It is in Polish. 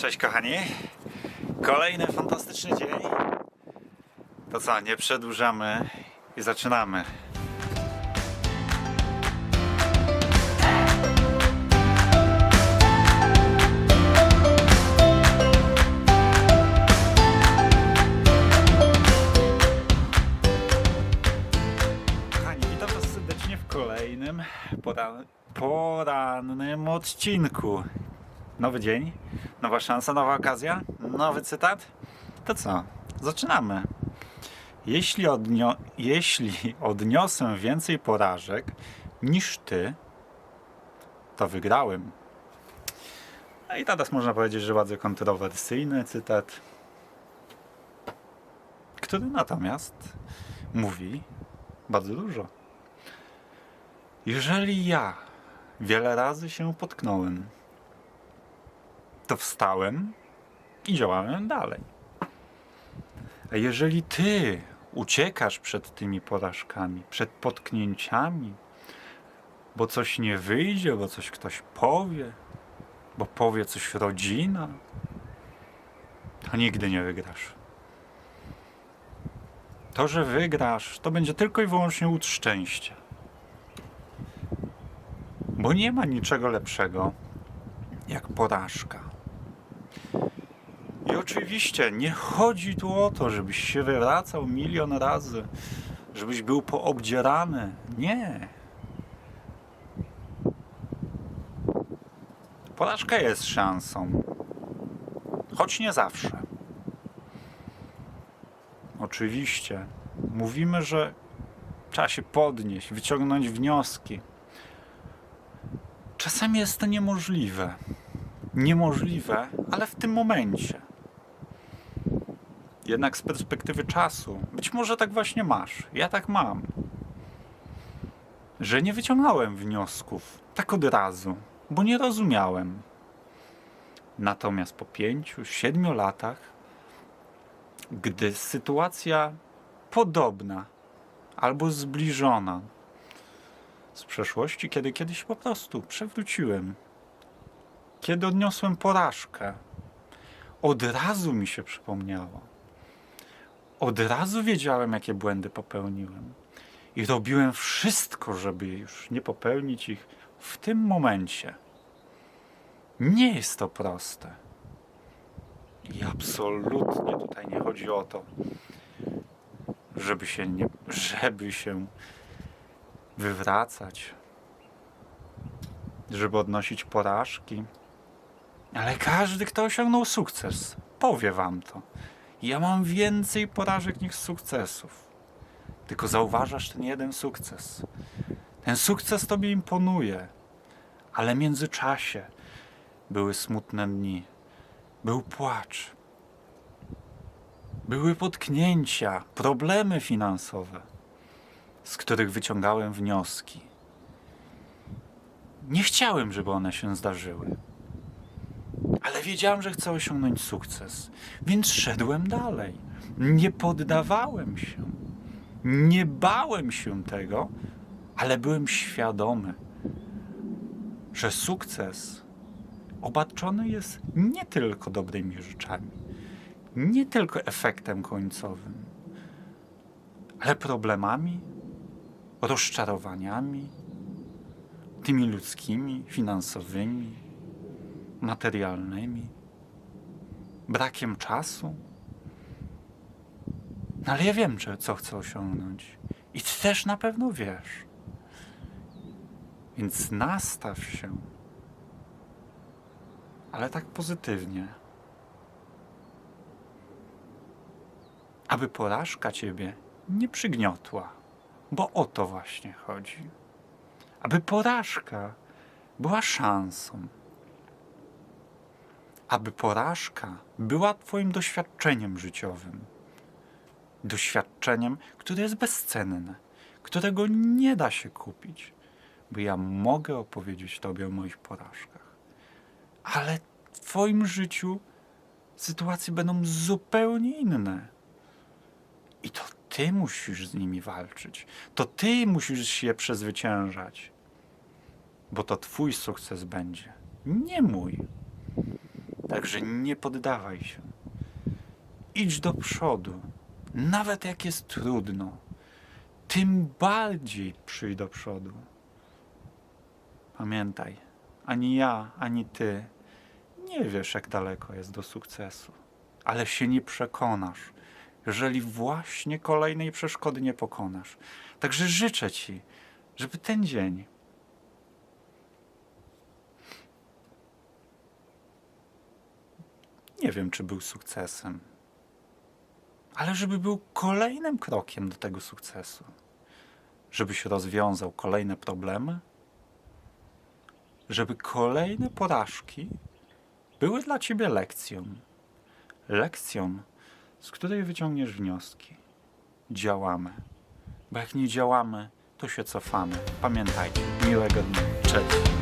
Cześć kochani. Kolejny fantastyczny dzień. To co, nie przedłużamy i zaczynamy. Kochani, witam Was serdecznie w kolejnym poran- odcinku. Nowy dzień, nowa szansa, nowa okazja, nowy cytat. To co? Zaczynamy. Jeśli, odnio- jeśli odniosę więcej porażek niż ty, to wygrałem. No i teraz można powiedzieć, że bardzo kontrowersyjny cytat, który natomiast mówi bardzo dużo. Jeżeli ja wiele razy się potknąłem, to wstałem i działałem dalej. A jeżeli ty uciekasz przed tymi porażkami, przed potknięciami, bo coś nie wyjdzie, bo coś ktoś powie, bo powie coś rodzina, to nigdy nie wygrasz. To, że wygrasz, to będzie tylko i wyłącznie łód szczęścia. Bo nie ma niczego lepszego jak porażka. Oczywiście nie chodzi tu o to, żebyś się wywracał milion razy, żebyś był poobdzierany. Nie. Porażka jest szansą, choć nie zawsze. Oczywiście mówimy, że trzeba się podnieść, wyciągnąć wnioski. Czasami jest to niemożliwe. Niemożliwe, ale w tym momencie. Jednak z perspektywy czasu, być może tak właśnie masz. Ja tak mam. Że nie wyciągnąłem wniosków tak od razu, bo nie rozumiałem. Natomiast po pięciu, siedmiu latach, gdy sytuacja podobna albo zbliżona z przeszłości, kiedy kiedyś po prostu przewróciłem, kiedy odniosłem porażkę, od razu mi się przypomniało. Od razu wiedziałem, jakie błędy popełniłem. I robiłem wszystko, żeby już nie popełnić ich w tym momencie. Nie jest to proste. I absolutnie tutaj nie chodzi o to, żeby się nie, żeby się wywracać, żeby odnosić porażki. Ale każdy, kto osiągnął sukces, powie wam to. Ja mam więcej porażek niż sukcesów. Tylko zauważasz ten jeden sukces. Ten sukces tobie imponuje, ale w międzyczasie były smutne dni, był płacz, były potknięcia, problemy finansowe, z których wyciągałem wnioski. Nie chciałem, żeby one się zdarzyły, ale wiedziałem, że chcę osiągnąć sukces, więc szedłem dalej. Nie poddawałem się, nie bałem się tego, ale byłem świadomy, że sukces obarczony jest nie tylko dobrymi rzeczami, nie tylko efektem końcowym, ale problemami, rozczarowaniami, tymi ludzkimi, finansowymi, materialnymi, brakiem czasu. No ale ja wiem, że, co chcę osiągnąć. I ty też na pewno wiesz. Więc nastaw się, ale tak pozytywnie. Aby porażka ciebie nie przygniotła, bo o to właśnie chodzi. Aby porażka była szansą. Aby porażka była Twoim doświadczeniem życiowym. Doświadczeniem, które jest bezcenne, którego nie da się kupić, bo ja mogę opowiedzieć Tobie o moich porażkach. Ale w Twoim życiu sytuacje będą zupełnie inne. I to Ty musisz z nimi walczyć. To Ty musisz je przezwyciężać. Bo to Twój sukces będzie, nie mój. Także nie poddawaj się. Idź do przodu. Nawet jak jest trudno, tym bardziej przyjdź do przodu. Pamiętaj, ani ja, ani ty nie wiesz, jak daleko jest do sukcesu, ale się nie przekonasz, jeżeli właśnie kolejnej przeszkody nie pokonasz. Także życzę ci, żeby ten dzień nie wiem, czy był sukcesem, ale żeby był kolejnym krokiem do tego sukcesu, żebyś rozwiązał kolejne problemy, żeby kolejne porażki były dla ciebie lekcją. Lekcją, z której wyciągniesz wnioski. Działamy. Bo jak nie działamy, to się cofamy. Pamiętajcie. Miłego dnia. Cześć.